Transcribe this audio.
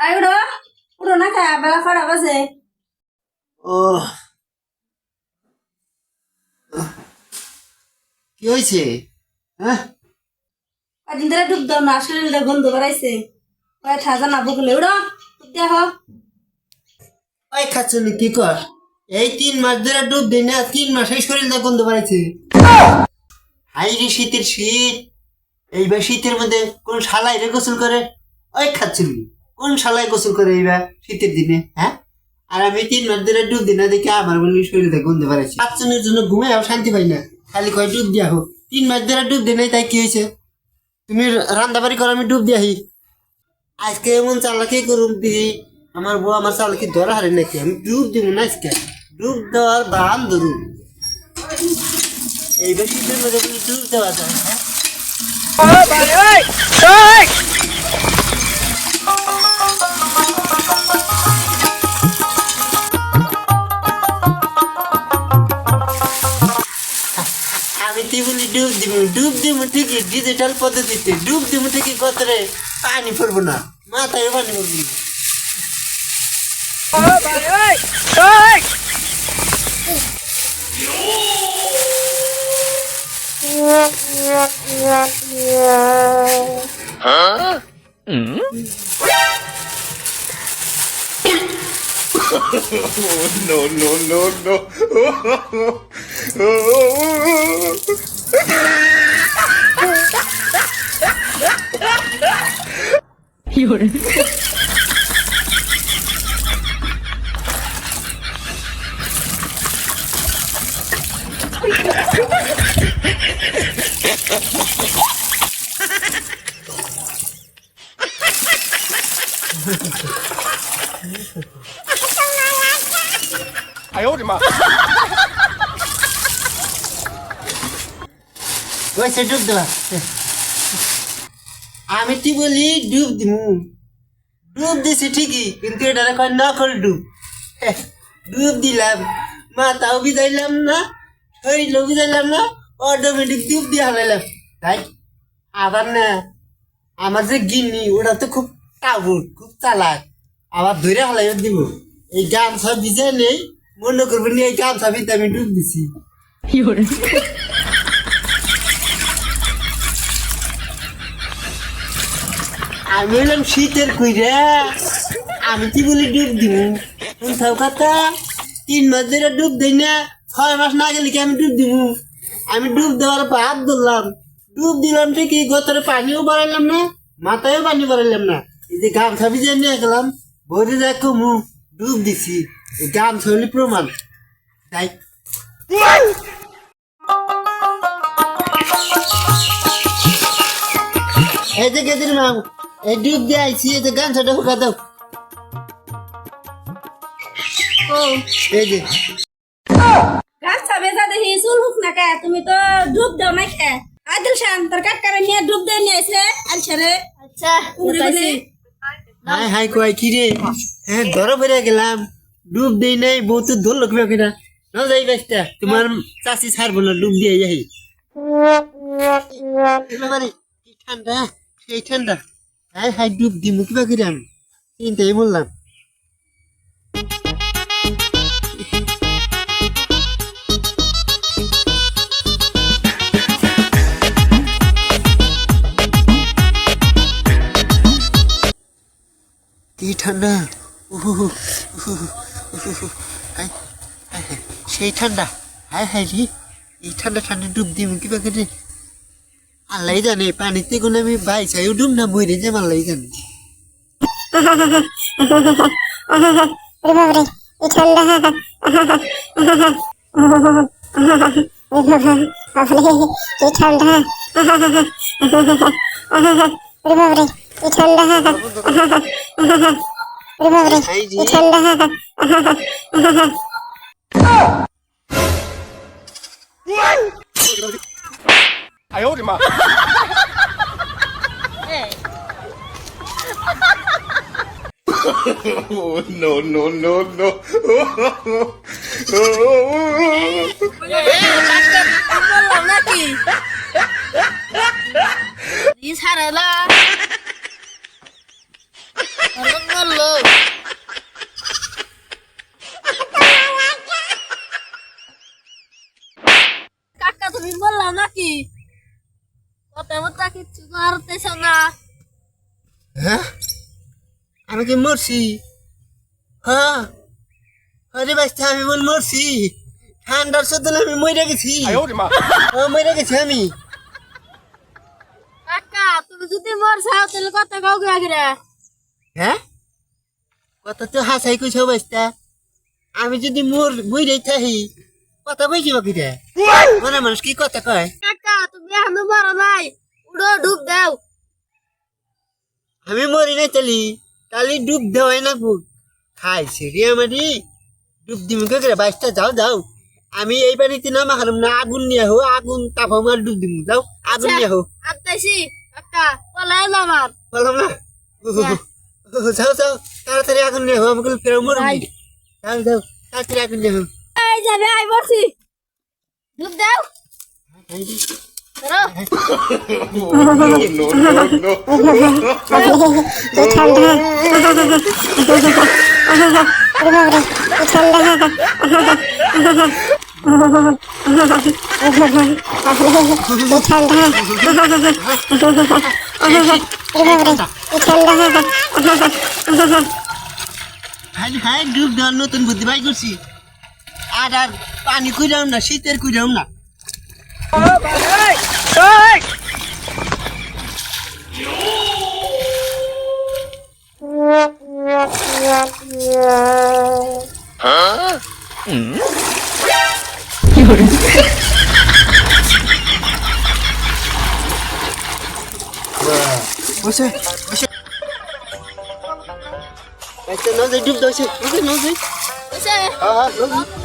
আয় উঠো। উঠো না খায় বেলা কটা বাজে। ও কি হয়েছে হ্যাঁ? কদিন ধরে ডুব দাও না শরীরটা গন্ধ বেড়াইছে। কয় ঠাজা না বকলে দেহ ওই খাচ্ছনি কি কর? এই তিন মাস ধরে ডুব দিই না তিন মাসে শরীরটা গন্ধ বাড়াইছে। হাই রে শীতের শীত। এইবার শীতের মধ্যে কোন শালাই রে গোসল করে? ওই খাচ্ছনি কোন শালাই গোসল করে এইবার শীতের দিনে হ্যাঁ? আর আমি তিন মাস ধরে ডুব দিই না, দেখে আমার বলি শরীরটা গন্ধ বাড়াইছে। খাচ্ছনির জন্য ঘুমে আর শান্তি পাই না। খালি কয় ডুব দিয়া হোক। তিন মাস ধরে ডুব দিই নাই, তাই কি হয়েছে তুমি রান্না বাড়ি করো, আমি ডুব দিয়াহি। আজকে এমন চালাকি করুন দিদি আমার বউ আমার চালাকি ধরা হারে নাকি? আমি ডুব দিব না আজকে। ডুব দেওয়ার বান ধরুন এই বেশি ডুব দেওয়া যায় হ্যাঁ? আমি তিমুলি ডুব দিব ডুব দিব ঠিকই, ডিজিটাল পদ্ধতিতে ডুব দিব ঠিকই কতরে পানি পড়ব না, মাথায় পানি পড়ব না। no, no, no, no. You're. Ha ha ha! ওইসে ডুব দেওয়া। আমি তুই বলি, ডুব দিমু। ডুব দিছি ঠিকই, কিন্তু এটা কয় নকল ডুব। ডুব দিলাম, মাথাও বিদাইলাম না, শরীরও বিদাইলাম না অটোমেটিক ডুব দিয়ে হারাইলাম তাই, আবার না, আমার যে গিন্নি, ওটা তো খুব টাবুট খুব চালাক। আবার ধরে হালাই দিব। এই গামছা ভিজে নেই মনে করবেন এই গামছা ভিজে আমি ডুব দিছি। আমি হলাম শীতের কুইরা আমি কি বলি ডুব দিব? কোথাও কথা তিন মাস ধরে ডুব দেই না ছয় মাস না গেলে কি আমি ডুব দিব? আমি ডুব দেওয়ার পর হাত ধরলাম। ডুব দিলাম ঠিকই গতরে পানিও বাড়াইলাম না মাথায়ও পানি বাড়াইলাম না। এই যে গামছা ভিজে নিয়ে গেলাম ভরে দেখো মু ডুব দিছি। গামছা হলি প্রমাণ। তাই। এই যে গেদির মা এই ডুব দিয়ে আইছি এই যে গামছাটা হুকা দাও। ও এই যে। গাছ বেজা দেখি চুল হুক না কে তুমি তো ডুব দাও না খে আদিল শান তোর কাকারে নিয়ে ডুব দিয়ে নিয়ে আইছে আলছারে আচ্ছা উড়ে হাই হাই কয়, কি রে? হ্যাঁ ধরো ফেরে গেলাম। ডুব দেই নাই, বহুত ধর লোকবে কিনা। না যাই বেস্তা তোমার চাষি ছাড়বো না ডুব দিয়ে যাই ঠান্ডা সেই ঠান্ডা হাই হাই, ডুব দি কিবা কিরাম। চিন্তাই বললাম কি ঠান্ডা? সেই ঠান্ডা। হাই হাই রে, এই ঠান্ডা ঠান্ডা ডুব দিই কিবা করে আল্লাহ জানে, পানিতে কোনো আমি বাই চাইও ডুব না মরে যে আল্লাহ জানে। ওরে বাবারে এই ঠান্ডা ওরে বাবারে এই ঠান্ডা ঠান্ডা ওরে রে ঠান্ডা Oh, no, no, no, no. বললাম তুমি বললা নাকি? কথা না। হ্যাঁ? আমি কি মরছি? হ্যাঁ? আরে আমি বল মরছি। ঠান্ডার সদন আমি মরে গেছি। মরে হ্যাঁ, গেছি আমি। কাকা তুমি যদি মরছাও তাহলে কথা কাউ গিয়া হ্যাঁ? কথা তো হাসাই কইছো বাস্তা আমি যদি মোর মরে থাকি। কথা কইছি বাকি রে মনে মানুষ কি কথা কয়? কাকা তুমি এখনও মরো নাই। উড়ো ডুব দাও। আমি মরি নাই তালি। তালি ডুব দেওয়াই না বুক খাইছে রে আমারি। ডুব দিম কে করে? বাইশটা যাও যাও। আমি এই বাড়িতে নামা হারাম না আগুন নিয়ে হো আগুন তাপ আমার ডুব দিম। যাও আগুন নিয়ে হো। আত্মাইছি কাকা পলাই আমার বললাম না? যাও যাও। তাড়াতাড়ি আগুন নিয়ে হো আমাকে ফেরা মরুন যাও যাও। তাড়াতাড়ি আগুন নিয়ে হো। যাবে আই বলছি ডুব দাও। ঠান্ডা হাই নতুন বুদ্ধি করছি। আর পানি কুইরাম না শীতের কুইরাম না। বসে বসে। আচ্ছা ডুব দাও সে। না যাই বুঝছে হ্যাঁ হ্যাঁ